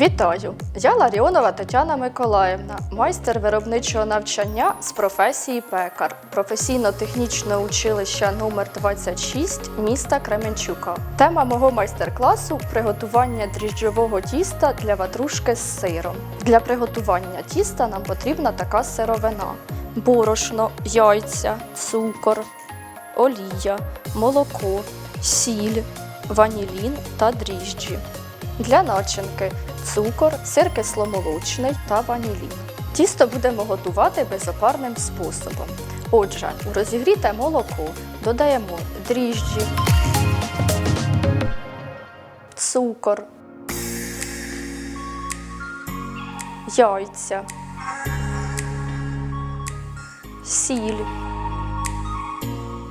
Вітаю! Я Ларіонова Тетяна Миколаївна, майстер виробничого навчання з професії пекар, професійно-технічне училище номер 26 міста Кременчука. Тема мого майстер-класу приготування дріжджового тіста для ватрушки з сиром. Для приготування тіста нам потрібна така сировина: борошно, яйця, цукор, олія, молоко, сіль, ванілін та дріжджі. Для начинки цукор, сир кисломолочний та ванілін. Тісто будемо готувати безопарним способом. Отже, у розігріте молоко додаємо дріжджі, цукор, яйця, сіль,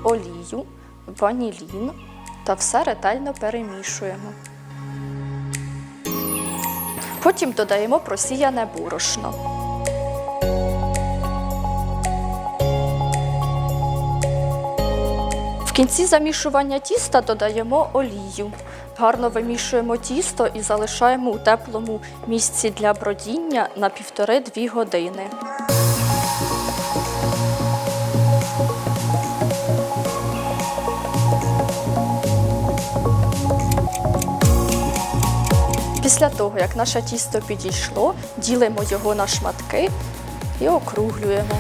олію, ванілін та все ретельно перемішуємо. Потім додаємо просіяне борошно. В кінці замішування тіста додаємо олію. Гарно вимішуємо тісто і залишаємо у теплому місці для бродіння на 1,5-2 години. Після того, як наше тісто підійшло, ділимо його на шматки і округлюємо.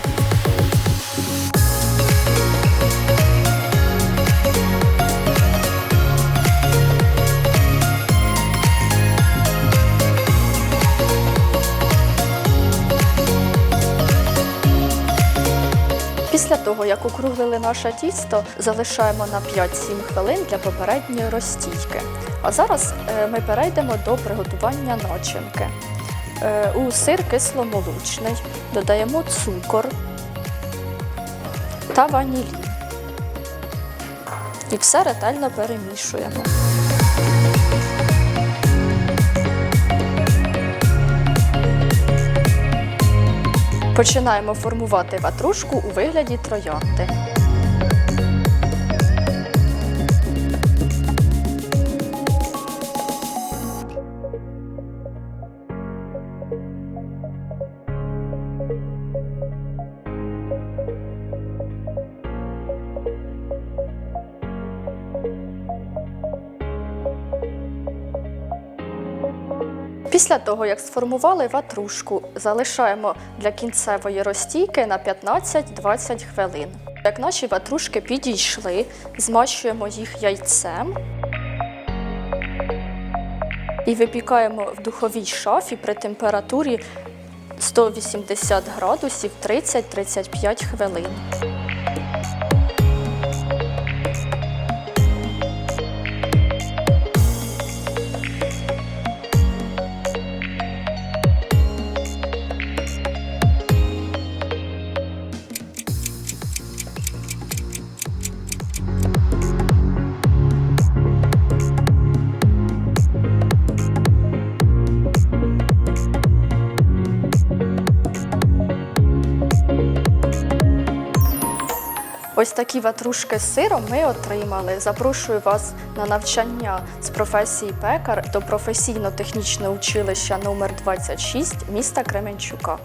Після того, як округлили наше тісто, залишаємо на 5-7 хвилин для попередньої розстійки. А зараз е, ми перейдемо до приготування начинки. Е, У сир кисломолочний додаємо цукор та ванілін. І все ретельно перемішуємо. Починаємо формувати ватрушку у вигляді троянди. Після того, як сформували ватрушку, залишаємо для кінцевої розстійки на 15-20 хвилин. Як наші ватрушки підійшли, змащуємо їх яйцем і випікаємо в духовій шафі при температурі 180 градусів 30-35 хвилин. Ось такі ватрушки з сиром ми отримали. Запрошую вас на навчання з професії пекар до професійно-технічного училища номер 26 міста Кременчука.